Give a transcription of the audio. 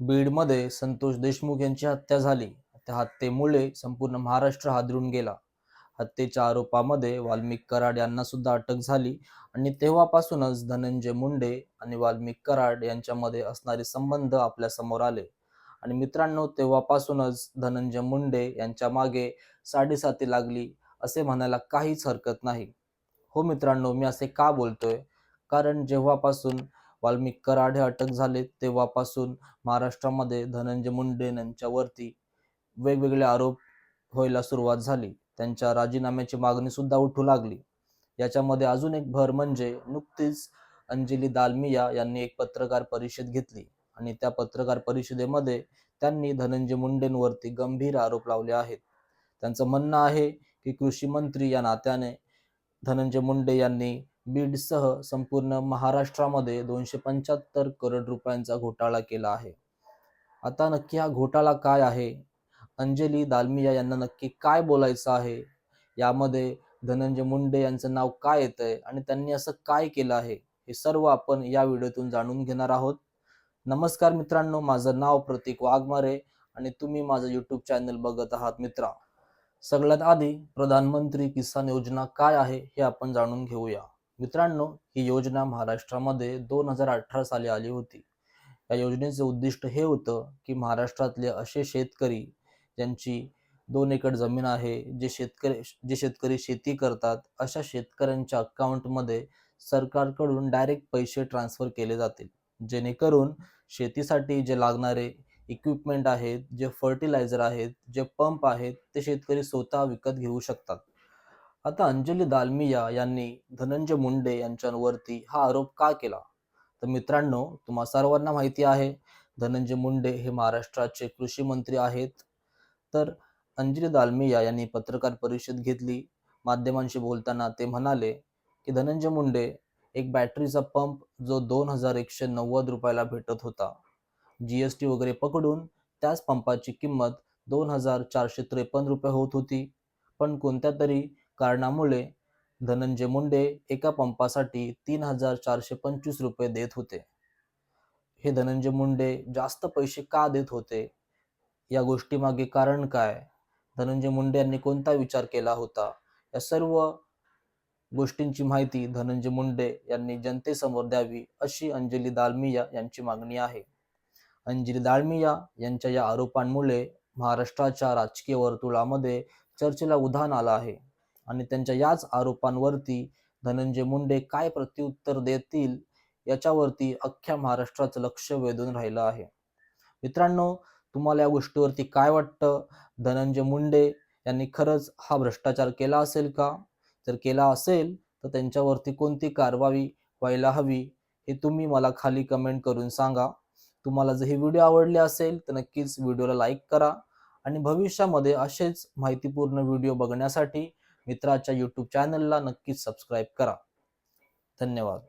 बीडमध्ये संतोष देशमुख यांची हत्या झाली. त्या हत्येमुळे संपूर्ण महाराष्ट्र हादरून गेला. हत्येच्या आरोपामध्ये वाल्मिक कराड यांना सुद्धा अटक झाली आणि तेव्हापासूनच धनंजय मुंडे आणि वाल्मिक कराड यांच्यामध्ये असणारे संबंध आपल्यासमोर आले. आणि मित्रांनो तेव्हापासूनच धनंजय मुंडे यांच्या मागे साडेसाती लागली असे म्हणायला काहीच हरकत नाही. हो मित्रांनो मी असे का बोलतोय? कारण जेव्हापासून वाल्मिक कराड हे अटक झाले तेव्हापासून महाराष्ट्रामध्ये धनंजय मुंडे यांच्यावरती वेगवेगळे आरोप व्हायला सुरुवात झाली. त्यांच्या राजीनाम्याची मागणी सुद्धा उठू लागली. याच्यामध्ये अजून एक भर म्हणजे नुकतीच अंजली दालमिया यांनी एक पत्रकार परिषद घेतली आणि त्या पत्रकार परिषदेमध्ये त्यांनी धनंजय मुंडेंवरती गंभीर आरोप लावले आहेत. त्यांचं म्हणणं आहे की कृषी मंत्री या नात्याने धनंजय मुंडे यांनी बीडसह संपूर्ण महाराष्ट्रामध्ये दोनशे पंच्याहत्तर करोड रुपयांचा घोटाळा केला आहे. आता नक्की हा घोटाळा काय आहे? अंजली दालमिया यांना नक्की काय बोलायचं आहे? यामध्ये धनंजय मुंडे यांचं नाव काय येतंय? आणि त्यांनी असं काय केलं आहे? हे सर्व आपण या व्हिडिओतून जाणून घेणार आहोत. नमस्कार मित्रांनो माझं नाव प्रतीक वाघमारे आणि तुम्ही माझं युट्यूब चॅनल बघत आहात मित्रा. सगळ्यात आधी प्रधानमंत्री किसान योजना काय आहे हे आपण जाणून घेऊया. मित्रांनो ही योजना महाराष्ट्रामध्ये दोन हजार अठरा साली आली होती. या योजनेचे उद्दिष्ट हे होतं की महाराष्ट्रातले असे शेतकरी ज्यांची दोन एकर जमीन आहे जे शेतकरी जे शेतकरी शेती करतात अशा शेतकऱ्यांच्या अकाउंटमध्ये सरकारकडून डायरेक्ट पैसे ट्रान्सफर केले जातील. जेणेकरून शेतीसाठी जे लागणारे इक्विपमेंट आहेत जे फर्टिलायझर आहेत जे पंप आहेत ते शेतकरी स्वतः विकत घेऊ शकतात. आता अंजली दालमिया यांनी धनंजय मुंडे यांच्यावरती हा आरोप का केला? तर मित्रांनो तुम्हा सर्वांना माहिती आहे धनंजय मुंडे हे महाराष्ट्राचे कृषी मंत्री आहेत. तर अंजली दालमिया यांनी पत्रकार परिषद घेतली. माध्यमांशी बोलताना ते म्हणाले की धनंजय मुंडे एक बॅटरीचा पंप जो दोन हजार एकशे नव्वद रुपयाला भेटत होता जी एस टी वगैरे पकडून त्याच पंपाची किंमत दोन हजार चारशे त्रेपन्न रुपये होत होती. पण कोणत्या तरी कारणामुळे धनंजय मुंडे एका पंपासाठी तीन हजार चारशे पंचवीस रुपये देत होते. हे धनंजय मुंडे जास्त पैसे का देत होते? या गोष्टीमागे कारण काय? धनंजय मुंडे यांनी कोणता विचार केला होता? या सर्व गोष्टींची माहिती धनंजय मुंडे यांनी जनतेसमोर द्यावी अशी अंजली दालमिया यांची मागणी आहे. अंजली दालमिया यांच्या या आरोपांमुळे महाराष्ट्राच्या राजकीय वर्तुळामध्ये चर्चेला उधाण आलं आहे. आणि त्यांच्या याच आरोपांवरती धनंजय मुंडे काय प्रत्युत्तर देतील याच्यावरती अख्ख्या महाराष्ट्राचं लक्ष वेधून राहिलं आहे. मित्रांनो तुम्हाला या गोष्टीवरती काय वाटतं? धनंजय मुंडे यांनी खरंच हा भ्रष्टाचार केला असेल का? जर केला असेल तर त्यांच्यावरती कोणती कारवाई व्हायला हवी हे तुम्ही मला खाली कमेंट करून सांगा. तुम्हाला जर हे व्हिडिओ आवडले असेल तर नक्कीच व्हिडिओला लाईक करा आणि भविष्यामध्ये असेच माहितीपूर्ण व्हिडिओ बघण्यासाठी मित्राच्या यूट्यूब चॅनलला नक्कीच सबस्क्राईब करा. धन्यवाद.